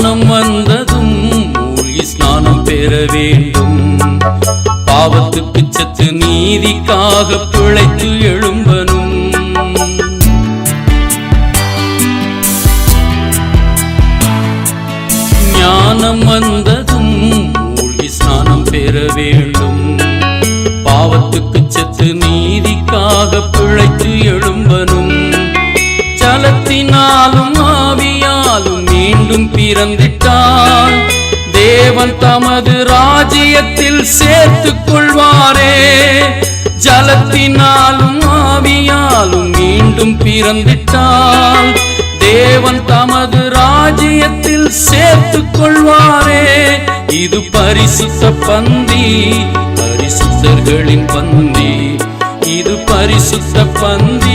ஞானம் வந்ததும் மூழ்கி ஸ்நானம் பெற வேண்டும். பாவத்துக்கு சத்து நீதிக்காக பிழைத்து எழும்பனும் ஞானம் வந்ததும் மூழ்கி ஸ்நானம் பெற வேண்டும். பாவத்துக்கு சத்து நீதிக்காக பிழைத்து எழும்பனும் ஜலத்தினாலும் மீண்டும் பிறந்திட்டால் தேவன் தமது ராஜ்யத்தில் சேர்த்துக் கொள்வாரே. ஜலத்தினாலும் ஆவியாலும் மீண்டும் பிறந்திட்டால் தேவன் தமது ராஜ்யத்தில் சேர்த்துக் கொள்வாரே. இது பரிசுத்த பந்தி பரிசுத்தர்களின் பந்தி. இது பரிசுத்த பந்தி.